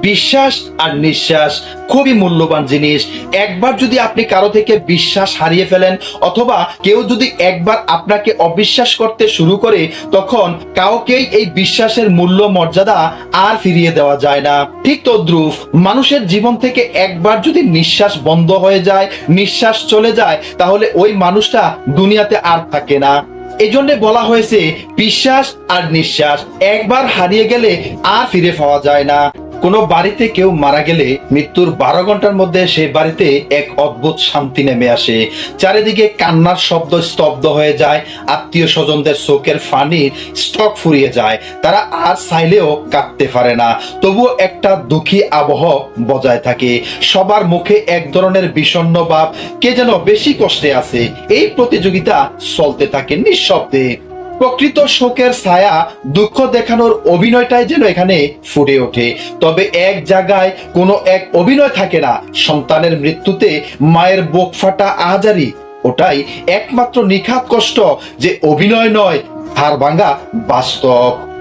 বিশ্বাস আর নিঃশ্বাস খুবই মূল্যবান জিনিস। একবার যদি আপনি কারও থেকে বিশ্বাস হারিয়ে ফেলেন, অথবা কেউ যদি একবার আপনাকে অবিশ্বাস করতে শুরু করে, তখন কাউকেই এই বিশ্বাসের মূল্য মর্যাদা আর ফিরিয়ে দেওয়া যায় না। ঠিক তদ্রুপ, মানুষের জীবন থেকে একবার যদি নিঃশ্বাস বন্ধ হয়ে যায়, নিঃশ্বাস চলে যায়, তাহলে ওই মানুষটা দুনিয়াতে আর থাকে না। এই জন্য বলা হয়েছে, বিশ্বাস আর নিঃশ্বাস একবার হারিয়ে গেলে আর ফিরে পাওয়া যায় না। কোনো বাড়িতে কেউ মারা গেলে মৃত্যুর বারো ঘণ্টার মধ্যে সেই বাড়িতে এক অদ্ভুত শান্তি নেমে আসে। চারিদিকে কান্নার শব্দ স্তব্ধ হয়ে যায়, আত্মীয় স্বজনদের চোখের ফানির স্টক ফুরিয়ে যায়, তারা আর চাইলেও কাঁদতে পারে না। তবুও একটা দুঃখী আবহ বজায় থাকে। সবার মুখে এক ধরনের বিষণ্ণ ভাব, কে যেন বেশি কষ্টে আছে। এই প্রতিযোগিতা চলতে থাকে নিঃশব্দে। প্রকৃত শোকের ছায়া দুঃখ দেখানোর অভিনয়টাই যেন এখানে ফুটে ওঠে। তবে এক জায়গায় কোনো এক অভিনয় থাকে না, সন্তানের মৃত্যুতে মায়ের বোক ফাটা আহাজারি, ওটাই একমাত্র নিখাত কষ্ট যে অভিনয় নয় হার ভাঙ্গা বাস্তব।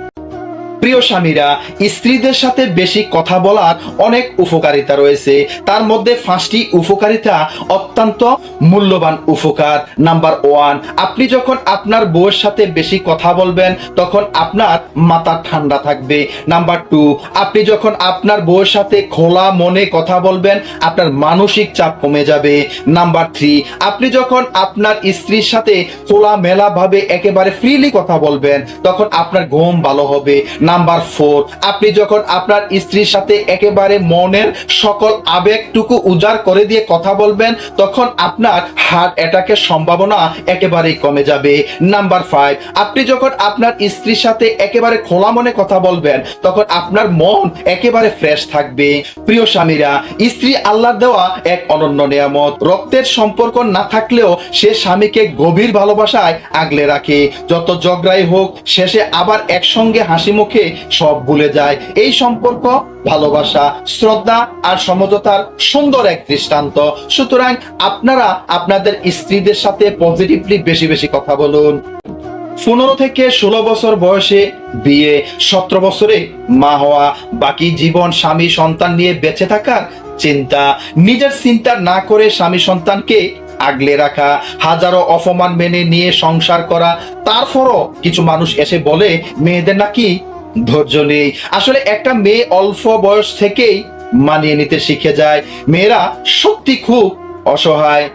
প্রিয় স্বামীরা, স্ত্রীদের সাথে বেশি কথা বলার অনেক উপকারিতা রয়েছে। তার মধ্যে পাঁচটি উপকারিতা অত্যন্ত মূল্যবান উপকার। নাম্বার ওয়ান, আপনি যখন আপনার বউয়ের সাথে বেশি কথা বলবেন, তখন আপনার মাথা ঠান্ডা থাকবে। নাম্বার টু, আপনি যখন আপনার বউয়ের সাথে খোলা মনে কথা বলবেন, আপনার মানসিক চাপ কমে যাবে। নাম্বার থ্রি, আপনি যখন আপনার স্ত্রীর সাথে খোলা মেলা ভাবে একেবারে ফ্রিলি কথা বলবেন, তখন আপনার ঘুম ভালো হবে। Number four. আপনি যখন আপনার স্ত্রীর সাথে একেবারে মনের সকল আবেগটুকু উজাড় করে দিয়ে কথা বলবেন, তখন আপনার হার্ট অ্যাটাকের সম্ভাবনা একেবারেই কমে যাবে। নাম্বার ফাইভ আপনি যখন আপনার স্ত্রীর সাথে একেবারে খোলা মনে কথা বলবেন, তখন আপনার মন একেবারে ফ্রেশ থাকবে। প্রিয় স্বামীরা, স্ত্রী আল্লাহর দেওয়া এক অনন্য নিয়ামত। রক্তের সম্পর্ক না থাকলেও সে স্বামীকে গভীর ভালোবাসায় আগলে রাখে। যত ঝগড়াই হোক, শেষে আবার একসঙ্গে হাসি মুখে সব ভুলে যায়। এই সম্পর্ক, ভালোবাসা, শ্রদ্ধা আর সমঝোতার সুন্দর এক দৃষ্টান্ত। সুতরাং আপনারা আপনাদের স্ত্রীদের সাথে পজিটিভলি বেশি বেশি কথা বলুন। পনেরো থেকে ষোলো বছর বয়সে বিয়ে, সতেরো বছরে মা হওয়া, বাকি জীবন স্বামী সন্তান নিয়ে বেঁচে থাকার চিন্তা, নিজের চিন্তা না করে স্বামী সন্তানকে আগলে রাখা, হাজারো অপমান মেনে নিয়ে সংসার করা, তারপরও কিছু মানুষ এসে বলে, মেয়েদের নাকি ধৈর্য নেই। আসলে একটা মেয়ে অল্প বয়স থেকেই মানিয়ে নিতে শিখে যায়। মেয়েরা সত্যি খুব অসহায়।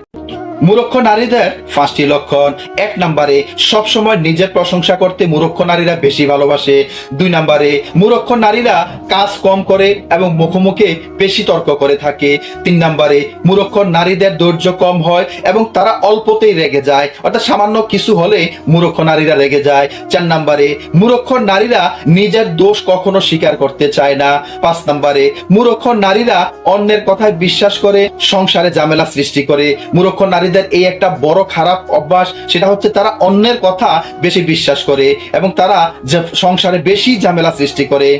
মূর্খ নারীদের পাঁচটি লক্ষণ। এক নম্বরে, সবসময় নিজের প্রশংসা করতে মূর্খ নারীরা বেশি ভালোবাসে। দুই নম্বরে মূর্খ নারীরা কাজ কম করে এবং মুখোমুখি বেশি তর্ক করে থাকে। তিন নম্বরে মূর্খ নারীদের ধৈর্য কম হয় এবং তারা অল্পতেই রেগে যায়। অর্থাৎ সামান্য কিছু হলে মূর্খ নারীরা রেগে যায়। চার নম্বরে মূর্খ নারীরা নিজের দোষ কখনো স্বীকার করতে চায় না। পাঁচ নম্বরে মূর্খ নারীরা অন্যের কথায় বিশ্বাস করে, সংসারে ঝামেলা সৃষ্টি করে। মূর্খ নারীদের এই একটা বড় খারাপ অভ্যাস, সেটা হচ্ছে তারা অন্যের কথা বেশি বিশ্বাস করে এবং তারা সংসারে বেশি ঝামেলা সৃষ্টি করে।